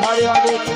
Hare Hare